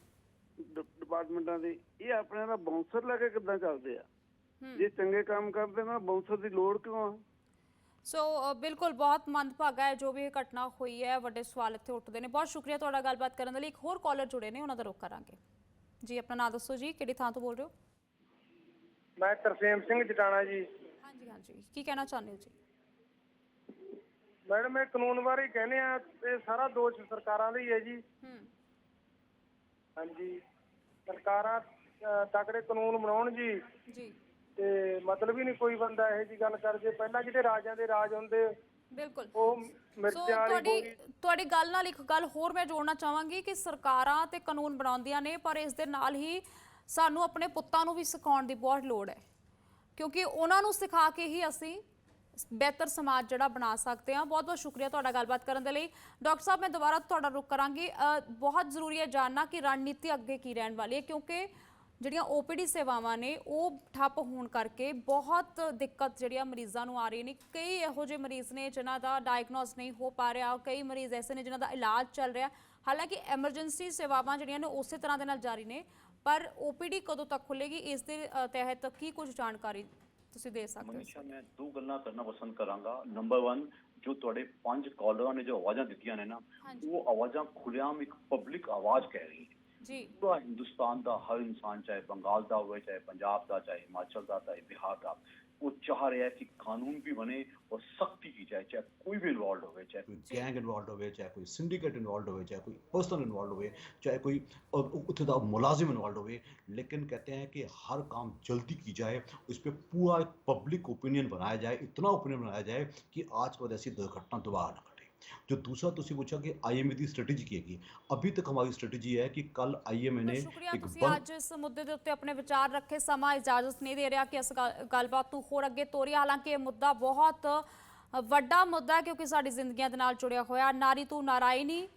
ਡਿਪਾਰਟਮੈਂਟਾਂ ਦੇ ਇਹ ਆਪਣੇ ਦਾ ਬਾਉਂਸਰ ਲੈ ਕੇ ਕਿੱਦਾਂ ਚੱਲਦੇ ਆ? ਜੇ ਚੰਗੇ ਕੰਮ ਕਰਦੇ ਨਾ ਬਾਉਂਸਰ ਦੀ ਲੋੜ ਕਿਉਂ ਆ? ਸੋ ਬਿਲਕੁਲ ਬਹੁਤ ਮੰਦਭਾਗਾ ਹੈ ਜੋ ਵੀ ਇਹ ਘਟਨਾ ਹੋਈ ਹੈ। ਵੱਡੇ ਸਵਾਲ ਇੱਥੇ ਉੱਠਦੇ ਨੇ। ਬਹੁਤ ਸ਼ੁਕਰੀਆ ਤੁਹਾਡਾ ਗੱਲਬਾਤ ਕਰਨ ਦੇ ਲਈ। ਇੱਕ ਹੋਰ ਕਾਲਰ ਜੁੜੇ ਨੇ ਉਹਨਾਂ ਦਾ ਰੁਖ ਕਰਾਂਗੇ। ਜੀ ਆਪਣਾ ਨਾਮ ਦੱਸੋ ਜੀ ਕਿਹੜੀ ਥਾਂ ਤੋਂ ਬੋਲ ਰਹੇ ਹੋ? ਮੈਂ ਤਰਸੇਮ ਸਿੰਘ ਜਟਾਣਾ ਜੀ। ਹਾਂਜੀ ਹਾਂਜੀ। ਕੀ ਕਹਿਣਾ ਚਾਹੁੰਦੇ ਹੋ ਜੀ? ਮੈਡਮ ਇਹ ਕਾਨੂੰਨ ਬਾਰੇ ਕਹਿੰਦੇ ਆ ਇਹ ਸਾਰਾ ਦੋਸ਼ ਸਰਕਾਰਾਂ ਦਾ ਹੀ ਹੈ ਜੀ। ਹੂੰ। ਹਾਂਜੀ। ਸਰਕਾਰਾਂ ਅਹ, ਤਕੜੇ ਕਾਨੂੰਨ ਬਣਾਉਣ ਜੀ। ਜੀ। ਤੇ ਮਤਲਬ ਹੀ ਨਹੀਂ ਕੋਈ ਬੰਦਾ ਇਹੋ ਜੀ ਗੱਲ ਕਰ ਜੇ। ਪਹਿਲਾਂ ਜਿਹੜੇ ਰਾਜਾਂ ਦੇ ਰਾਜ ਹੁੰਦੇ ਬਿਲਕੁਲ। ਉਹ ਸੋ ਮਿਰਚਾਂ ਵਾਲੀ ਤੁਹਾਡੀ ਤੁਹਾਡੀ ਗੱਲ ਨਾਲ ਇੱਕ ਗੱਲ ਹੋਰ ਮੈਂ ਜੋੜਨਾ ਚਾਹਾਂਗੀ ਕਿ ਸਰਕਾਰਾਂ ਤੇ ਕਾਨੂੰਨ ਬਣਾਉਂਦੀਆਂ ਨੇ ਪਰ ਇਸ ਦੇ ਨਾਲ ਹੀ ਸਾਨੂੰ ਆਪਣੇ ਪੁੱਤਾਂ ਨੂੰ ਵੀ ਸਿਖਾਉਣ ਦੀ ਬਹੁਤ ਲੋੜ ਹੈ। ਕਿਉਂਕਿ ਉਹਨਾਂ ਨੂੰ ਸਿਖਾ ਕੇ ਹੀ ਅਸੀਂ ਬਿਹਤਰ ਸਮਾਜ ਜਿਹੜਾ ਬਣਾ ਸਕਦੇ ਹਾਂ। ਬਹੁਤ ਬਹੁਤ ਸ਼ੁਕਰੀਆ ਤੁਹਾਡਾ ਗੱਲਬਾਤ ਕਰਨ ਦੇ ਲਈ। ਡਾਕਟਰ ਸਾਹਿਬ ਮੈਂ ਦੁਬਾਰਾ ਤੁਹਾਡਾ ਰੁਕ ਕਰਾਂਗੀ। ਅ, ਬਹੁਤ ਜ਼ਰੂਰੀ ਹੈ ਜਾਨਣਾ ਕਿ ਰਣਨੀਤੀ ਅੱਗੇ ਕੀ ਰਹਿਣ ਵਾਲੀ ਹੈ ਕਿਉਂਕਿ ਜਿਹੜੀਆਂ ਓਪੀਡੀ ਸੇਵਾਵਾਂ ਨੇ ਉਹ ਠੱਪ ਹੋਣ ਕਰਕੇ ਬਹੁਤ ਦਿੱਕਤ ਜਿਹੜੀਆਂ ਮਰੀਜ਼ਾਂ ਨੂੰ ਆ ਰਹੀ ਨੇ। ਕਈ ਇਹੋ ਜਿਹੇ ਮਰੀਜ਼ ਨੇ ਜਿਨ੍ਹਾਂ ਦਾ ਡਾਇਗਨੋਸ ਨਹੀਂ ਹੋ ਪਾ ਰਿਹਾ ਕਈ ਮਰੀਜ਼ ਐਸੇ ਨੇ ਜਿਨ੍ਹਾਂ ਦਾ ਇਲਾਜ ਚੱਲ ਰਿਹਾ। ਹਾਲਾਂਕਿ ਐਮਰਜੈਂਸੀ ਸੇਵਾਵਾਂ ਜਿਹੜੀਆਂ ਨੇ ਉਸੇ ਤਰ੍ਹਾਂ ਦੇ ਨਾਲ ਜਾਰੀ ਨੇ ਪਰ ਓਪੀਡੀ ਕਦੋਂ ਤੱਕ ਖੁੱਲੇਗੀ ਇਸ ਦੇ ਤਹਿਤ ਕੀ ਕੁਝ ਜਾਣਕਾਰੀ ਤੁਸੀਂ ਦੇ ਸਕਦੇ ਹੋ? ਮਨੀਸ਼ਾ ਮੈਂ ਦੋ ਗੱਲਾਂ ਕਰਨਾ ਪਸੰਦ ਕਰਾਂਗਾ। ਨੰਬਰ 1 ਜੋ ਤੁਹਾਡੇ ਪੰਜ ਕਾਲਰਾਂ ਨੇ ਜੋ ਆਵਾਜ਼ਾਂ ਦਿੱਤੀਆਂ ਨੇ ਨਾ। ਉਹ ਆਵਾਜ਼ਾਂ ਖੁੱਲ੍ਹੇਆਮ ਇੱਕ ਪਬਲਿਕ ਆਵਾਜ਼ ਕਹਿ ਰਹੀ ਹੈ। ਜੀ ਪੂਰਾ ਹਿੰਦੁਸਤਾਨ ਦਾ ਹਰ ਇਨਸਾਨ ਚਾਹੇ ਬੰਗਾਲ ਦਾ ਹੋਵੇ ਚਾਹੇ ਪੰਜਾਬ ਦਾ ਚਾਹੇ ਹਿਮਾਚਲ ਦਾ ਚਾਹੇ ਬਿਹਾਰ ਦਾ ਉਹ ਚਾਹ ਰਿਹਾ ਹੈ ਕਿ ਕਾਨੂੰਨ ਵੀ ਬਣੇ ਔਰ ਸਖਤੀ की जाए चाहे कोई भी इन्वॉल्व होवे चाहे ਕੋਈ ਗੈਂਗ ਇਨਵੋਲਡ ਹੋਵੇ ਚਾਹੇ ਕੋਈ ਸਿੰਡੀਕੇਟ ਇਨਵੋਲਡ ਹੋਵੇ ਚਾਹੇ ਕੋਈ ਪਰਸਨ इन्वॉल्व ਹੋਵੇ ਚਾਹੇ ਕੋਈ अ, ਉੱਥੇ ਦਾ मुलाजिम इन्वॉल्व होवे लेकिन कहते हैं कि हर काम जल्दी की जाए उस पर पूरा एक पब्लिक ओपिनियन बनाया जाए इतना ओपिनियन बनाया जाए कि आज पर ऐसी दुर्घटना दोबारा न घटे जो दूसरा तुसी पूछा कि आईएमए की स्ट्रेटजी की हैगी अभी तक हमारी स्ट्रेटजी है कि कल आईएमए ने ਬਹੁਤ ਸ਼ੁਕਰੀਆ एक ਤੁਸੀਂ बंद ਅੱਜ ਇਸ ਮੁੱਦੇ ਦੇ ਉੱਤੇ ਆਪਣੇ ਵਿਚਾਰ ਰੱਖੇ ਸਮਾਂ ਇਜਾਜ਼ਤ ਨਹੀਂ ਦੇ ਰਿਹਾ ਕਿ ਇਸ ਗੱਲ- ਗੱਲਬਾਤ ਨੂੰ ਹੋਰ ਅੱਗੇ ਤੋਰੀਏ ਹਾਲਾਂਕਿ ਇਹ ਮੁੱਦਾ ਬਹੁਤ ਅ, ਵੱਡਾ ਮੁੱਦਾ ਹੈ ਕਿਉਂਕਿ ਸਾਡੀ ਜ਼ਿੰਦਗੀਆਂ ਦੇ ਨਾਲ ਜੁੜਿਆ ਹੋਇਆ ਨਾਰੀ ਤੂੰ ਨਾਰਾਇਣੀ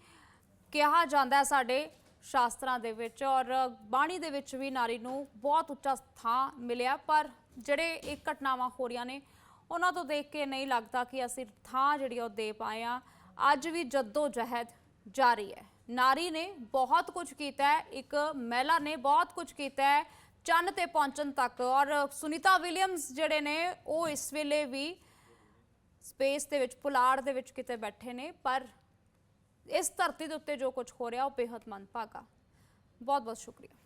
ਕਿਹਾ ਜਾਂਦਾ ਹੈ ਸਾਡੇ ਸ਼ਾਸਤਰਾਂ ਦੇ ਵਿੱਚ ਔਰ ਬਾਣੀ ਦੇ ਵਿੱਚ ਵੀ ਨਾਰੀ ਨੂੰ ਬਹੁਤ ਉੱਚਾ ਥਾਂ ਮਿਲਿਆ ਪਰ ਜਿਹੜੇ ਇਹ ਘਟਨਾਵਾਂ ਹੋ ਰਹੀਆਂ ਨੇ ਉਹਨਾਂ ਤੋਂ ਦੇਖ ਕੇ ਨਹੀਂ ਲੱਗਦਾ ਕਿ ਅਸੀਂ ਥਾਂ ਜਿਹੜੀ ਉਹ ਦੇ ਪਾਏ ਆ ਅੱਜ ਵੀ ਜੱਦੋ ਜਹਿਦ ਜਾਰੀ ਹੈ। ਨਾਰੀ ਨੇ ਬਹੁਤ ਕੁਝ ਕੀਤਾ ਹੈ, ਇੱਕ ਮਹਿਲਾ ਨੇ ਬਹੁਤ ਕੁਝ ਕੀਤਾ ਹੈ, ਚੰਨ ਤੇ ਪਹੁੰਚਣ ਤੱਕ। ਔਰ ਸੁਨੀਤਾ ਵਿਲੀਅਮਸ ਜਿਹੜੇ ਨੇ, ਉਹ ਇਸ ਵੇਲੇ ਵੀ ਸਪੇਸ ਦੇ ਵਿੱਚ, ਪੁਲਾੜ ਦੇ ਵਿੱਚ ਕਿਤੇ ਬੈਠੇ ਨੇ, ਪਰ ਇਸ ਧਰਤੀ ਦੇ ਉੱਤੇ ਜੋ ਕੁਝ ਹੋ ਰਿਹਾ, ਉਹ ਬੇਹੱਦ ਮੰਦਭਾਗਾ। ਬਹੁਤ ਬਹੁਤ ਸ਼ੁਕਰੀਆ।